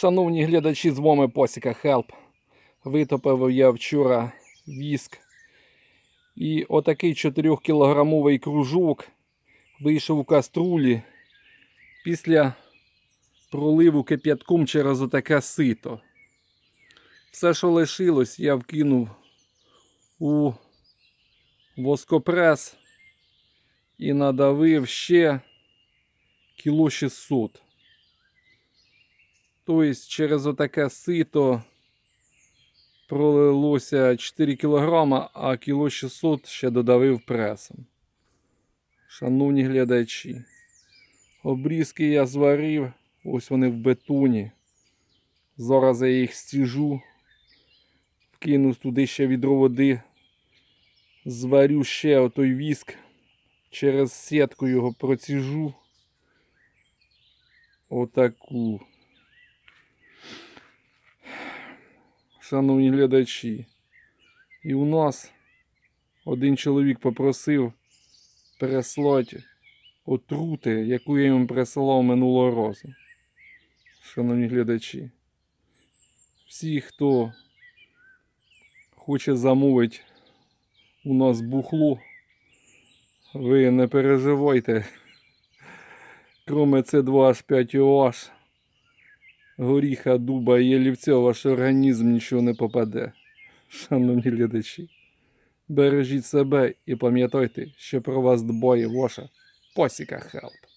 Шановні глядачі, з вами Посіка Хелп. Витопив я вчора віск. І отакий 4-кілограмовий кружок вийшов у каструлі після проливу кип'ятком через отаке сито. Все, що лишилось, я вкинув у воскопрес і надавив ще кіло 600. Тобто через отаке сито пролилося 4 кг, а кіло 600 ще додавив пресом. Шановні глядачі, обрізки я зварив, ось вони в бетоні. Зараз я їх стіжу, вкину туди ще відро води, зварю ще отой віск, через сітку його проціжу. Отаку. Шановні глядачі, і у нас один чоловік попросив переслати отрути, яку я йому присилав минулого разу. Шановні глядачі, всі, хто хоче замовити у нас бухло, ви не переживайте. Кроме С2H5OH, горіха, дуба і ялівця, у ваш організм нічого не попаде. Шановні глядачі, бережіть себе і пам'ятайте, що про вас дбає ваша посіка Хелп.